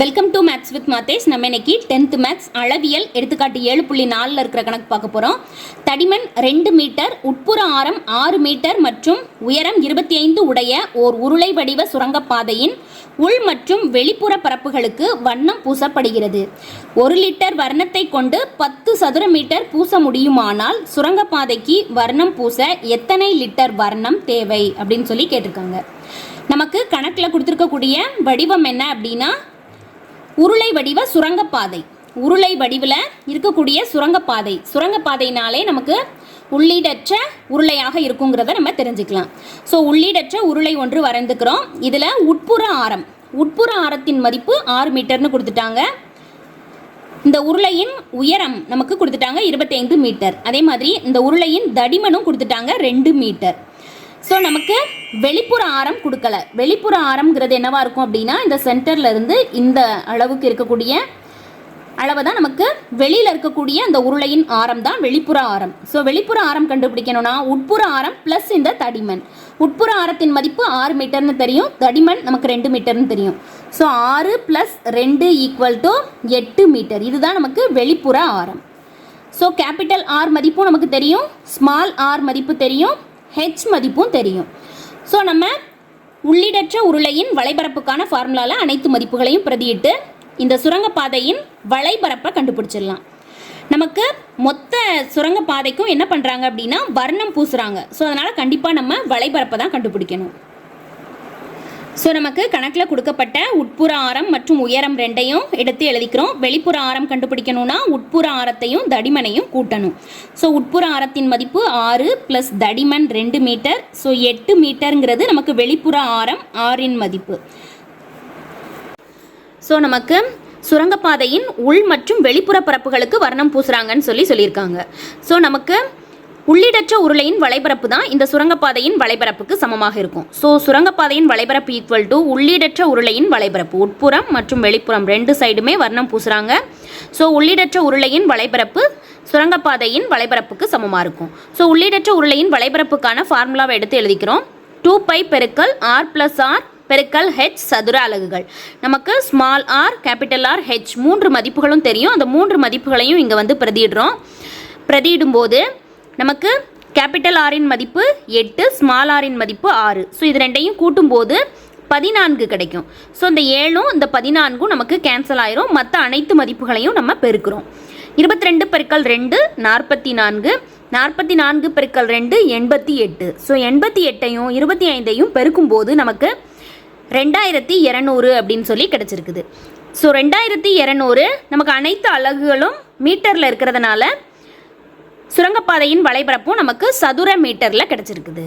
Welcome to maths with மாத்தேஸ் நம்ம இன்னைக்கு டென்த் மேத்ஸ் அளவியல் எடுத்துக்காட்டு ஏழு புள்ளி நாலில் இருக்கிற கணக்கு பார்க்க போகிறோம் தடிமன் ரெண்டு மீட்டர் உட்புற ஆரம் ஆறு மீட்டர் மற்றும் உயரம் இருபத்தி ஐந்து உடைய ஓர் உருளை வடிவ சுரங்கப்பாதையின் உள் மற்றும் வெளிப்புற பரப்புகளுக்கு வண்ணம் பூசப்படுகிறது. ஒரு லிட்டர் வர்ணத்தை கொண்டு பத்து சதுர மீட்டர் பூச முடியுமானால் சுரங்கப்பாதைக்கு வர்ணம் பூச எத்தனை லிட்டர் வர்ணம் தேவை அப்படின்னு சொல்லி கேட்டிருக்காங்க. நமக்கு கணக்கில் கொடுத்துருக்கக்கூடிய வடிவம் என்ன அப்படின்னா உருளை வடிவ சுரங்கப்பாதை. உருளை வடிவில் இருக்கக்கூடிய சுரங்கப்பாதை. சுரங்கப்பாதைனாலே நமக்கு உள்ளீடற்ற உருளையாக இருக்குங்கிறத நம்ம தெரிஞ்சுக்கலாம். ஸோ உள்ளீடற்ற உருளை ஒன்று வரைந்துக்கிறோம். இதில் உட்புற ஆரம். உட்புற ஆரத்தின் மதிப்பு ஆறு மீட்டர்னு கொடுத்துட்டாங்க. இந்த உருளையின் உயரம் நமக்கு கொடுத்துட்டாங்க 25 மீட்டர். அதே மாதிரி இந்த உருளையின் தடிமனும் கொடுத்துட்டாங்க ரெண்டு மீட்டர். ஸோ நமக்கு வெளிப்புற ஆரம் கொடுக்கல. வெளிப்புற ஆரம்ங்கிறது என்னவா இருக்கும் அப்படின்னா இந்த சென்டர்ல இருந்து இந்த அளவுக்கு இருக்கக்கூடிய அளவை தான் நமக்கு வெளியில் இருக்கக்கூடிய அந்த உருளையின் ஆரம் தான் வெளிப்புற ஆரம். ஸோ வெளிப்புற ஆரம் கண்டுபிடிக்கணும்னா உட்புற ஆரம் ப்ளஸ் இந்த தடிமன். உட்புற ஆரத்தின் மதிப்பு ஆறு மீட்டர்னு தெரியும். தடிமன் நமக்கு ரெண்டு மீட்டர்னு தெரியும். ஸோ ஆறு ப்ளஸ் ரெண்டு ஈக்குவல் டு எட்டு மீட்டர். இதுதான் நமக்கு வெளிப்புற ஆரம். ஸோ கேபிட்டல் ஆர் மதிப்பும் நமக்கு தெரியும். ஸ்மால் ஆர் மதிப்பு தெரியும். ஹெச் மதிப்பும் தெரியும். ஸோ நம்ம உள்ளிடற்ற உருளையின் வளைபரப்புக்கான ஃபார்முலாவில் அனைத்து மதிப்புகளையும் பிரதியிட்டு இந்த சுரங்கப்பாதையின் வளைபரப்பை கண்டுபிடிச்சிடலாம். நமக்கு மொத்த சுரங்கப்பாதைக்கும் என்ன பண்ணுறாங்க அப்படின்னா வர்ணம் பூசுகிறாங்க ஸோ அதனால் கண்டிப்பாக நம்ம வளைபரப்பை தான் கண்டுபிடிக்கணும். ஸோ நமக்கு கணக்கில் கொடுக்கப்பட்ட உட்புற ஆரம் மற்றும் உயரம் ரெண்டையும் எடுத்து எழுதிக்கிறோம். வெளிப்புற ஆரம் கண்டுபிடிக்கணும்னா உட்புற ஆரத்தையும் தடிமனையும் கூட்டணும். ஸோ உட்புற ஆரத்தின் மதிப்பு ஆறு ப்ளஸ் தடிமன் ரெண்டு மீட்டர். ஸோ எட்டு மீட்டருங்கிறது நமக்கு வெளிப்புற ஆரம் ஆறின் மதிப்பு. ஸோ நமக்கு சுரங்கப்பாதையின் உள் மற்றும் வெளிப்புற பரப்புகளுக்கு வர்ணம் பூசுகிறாங்கன்னு சொல்லி சொல்லியிருக்காங்க. ஸோ நமக்கு உள்ளிடற்ற உருளையின் வளைபரப்பு தான் இந்த சுரங்கப்பாதையின் வளைபரப்புக்கு சமமாக இருக்கும். ஸோ சுரங்கப்பாதையின் வளைபரப்பு ஈக்குவல் டு உள்ளிடற்ற உருளையின் வளைபரப்பு உட்புறம் மற்றும் வெளிப்புறம் ரெண்டு சைடுமே வர்ணம் பூசுகிறாங்க ஸோ உள்ளிடற்ற உருளையின் வளைபரப்பு சுரங்கப்பாதையின் வளைபரப்புக்கு சமமாக இருக்கும். ஸோ உள்ளிடற்ற உருளையின் வளைபரப்புக்கான ஃபார்முலாவை எடுத்து எழுதிக்கிறோம். டூ பை பெருக்கல் ஆர் ப்ளஸ் ஆர் பெருக்கல் ஹெச் சதுர அலகுகள். நமக்கு small r capital R h மூன்று மதிப்புகளும் தெரியும். அந்த மூன்று மதிப்புகளையும் இங்கே வந்து பிரதியிடுறோம். பிரதியிடும்போது நமக்கு கேபிட்டல் ஆரின் மதிப்பு எட்டு ஸ்மால் ஆரின் மதிப்பு ஆறு. ஸோ இது ரெண்டையும் கூட்டும்போது பதினான்கு கிடைக்கும். ஸோ இந்த ஏழும் இந்த பதினான்கும் நமக்கு கேன்சல் ஆயிரும். மற்ற அனைத்து மதிப்புகளையும் நம்ம பெருக்கிறோம். இருபத்தி ரெண்டு பெருக்கல் ரெண்டு நாற்பத்தி நான்கு நாற்பத்தி நான்கு பெருக்கல் ரெண்டு எண்பத்தி எட்டு. ஸோ எண்பத்தி எட்டையும் இருபத்தி ஐந்தையும் பெருக்கும்போது நமக்கு ரெண்டாயிரத்தி இரநூறு அப்படின்னு சொல்லி கிடச்சிருக்குது. ஸோ ரெண்டாயிரத்தி இரநூறு நமக்கு அனைத்து அலகுகளும் மீட்டரில் இருக்கிறதுனால சுரங்கப்பாதையின் வலைபரப்பும் நமக்கு சதுர மீட்டரில் கிடச்சிருக்குது.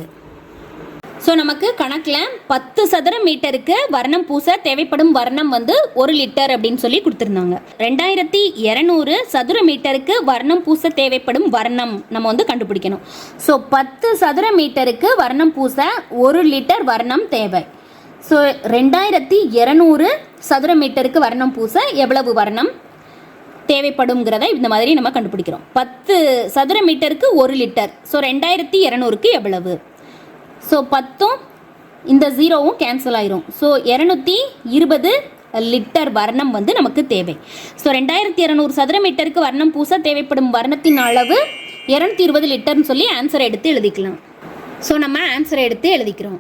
ஸோ நமக்கு கணக்கில் பத்து சதுர மீட்டருக்கு வர்ணம் பூச தேவைப்படும் வர்ணம் வந்து ஒரு லிட்டர் அப்படின்னு சொல்லி கொடுத்துருந்தாங்க. ரெண்டாயிரத்தி இரநூறு சதுர மீட்டருக்கு வர்ணம் பூச தேவைப்படும் வர்ணம் நம்ம வந்து கண்டுபிடிக்கணும். ஸோ பத்து சதுர மீட்டருக்கு வர்ணம் பூச ஒரு லிட்டர் வர்ணம் தேவை. ஸோ ரெண்டாயிரத்தி இரநூறு சதுர மீட்டருக்கு வர்ணம் பூச எவ்வளவு வர்ணம்? தேவைப்படுங்கிறத இந்த மாதிரி நம்ம கண்டுபிடிக்கிறோம். பத்து சதுர மீட்டருக்கு ஒரு லிட்டர். ஸோ ரெண்டாயிரத்தி இரநூறுக்கு எவ்வளவு? ஸோ பத்தும் இந்த ஜீரோவும் கேன்சல் ஆயிரும். ஸோ இரநூத்தி இருபது லிட்டர் வர்ணம் வந்து நமக்கு தேவை. ஸோ ரெண்டாயிரத்தி இரநூறு சதுர மீட்டருக்கு வர்ணம் பூச தேவைப்படும் வர்ணத்தின் அளவு இரநூத்தி இருபது லிட்டர்னு சொல்லி ஆன்சர் எடுத்து எழுதிக்கலாம். ஸோ நம்ம ஆன்சரை எடுத்து எழுதிக்கிறோம்.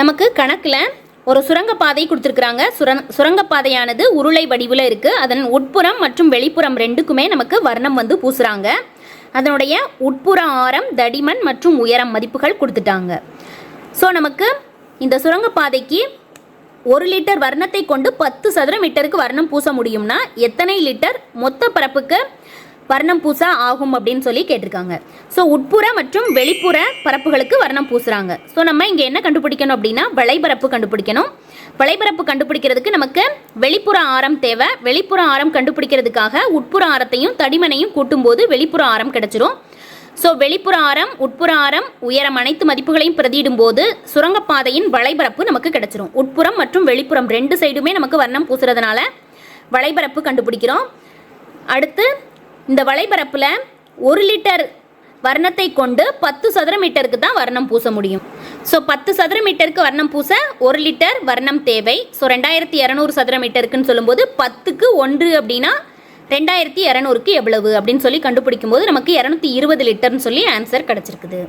நமக்கு கணக்கில் ஒரு சுரங்கப்பாதை கொடுத்துருக்குறாங்க. சுரங் சுரங்கப்பாதையானது உருளை வடிவில் இருக்குது அதன் உட்புறம் மற்றும் வெளிப்புறம் ரெண்டுக்குமே நமக்கு வர்ணம் வந்து பூசுகிறாங்க அதனுடைய உட்புற ஆரம் தடிமன் மற்றும் உயரம் மதிப்புகள் கொடுத்துட்டாங்க. ஸோ நமக்கு இந்த சுரங்கப்பாதைக்கு ஒரு லிட்டர் வர்ணத்தை கொண்டு பத்து சதுர மீட்டருக்கு வர்ணம் பூச முடியும்னா எத்தனை லிட்டர் மொத்த பரப்புக்கு வர்ணம் பூச ஆகும் அப்படின்னு சொல்லி கேட்டிருக்காங்க. ஸோ உட்புற மற்றும் வெளிப்புற பரப்புகளுக்கு வர்ணம் பூசுறாங்க. ஸோ நம்ம இங்கே என்ன கண்டுபிடிக்கணும் அப்படின்னா வளைபரப்பு கண்டுபிடிக்கணும். வளைபரப்பு கண்டுபிடிக்கிறதுக்கு நமக்கு வெளிப்புற ஆரம் தேவை. வெளிப்புற ஆரம் கண்டுபிடிக்கிறதுக்காக உட்புற ஆரத்தையும் தடிமனையும் கூட்டும்போது வெளிப்புற ஆரம் கிடைச்சிரும். ஸோ வெளிப்புற ஆரம் உட்புற ஆரம் உயரம் அனைத்து மதிப்புகளையும் பிரதியிடும் போது சுரங்கப்பாதையின் வளைபரப்பு நமக்கு கிடைச்சிரும். உட்புறம் மற்றும் வெளிப்புறம் ரெண்டு சைடுமே நமக்கு வர்ணம் பூசுறதுனால வளைபரப்பு கண்டுபிடிக்கிறோம். அடுத்து இந்த வலைபரப்பில் ஒரு லிட்டர் வர்ணத்தை கொண்டு பத்து சதுர மீட்டருக்கு தான் வர்ணம் பூச முடியும். ஸோ பத்து சதுர மீட்டருக்கு வர்ணம் பூச ஒரு லிட்டர் வர்ணம் தேவை. ஸோ ரெண்டாயிரத்தி இரநூறு சதுர மீட்டருக்குன்னு சொல்லும்போது பத்துக்கு ஒன்று அப்படின்னா ரெண்டாயிரத்தி இரநூறுக்கு எவ்வளவு அப்படின்னு சொல்லி கண்டுபிடிக்கும் போது நமக்கு இரநூத்தி இருபது லிட்டர்னு சொல்லி ஆன்சர் கிடச்சிருக்குது.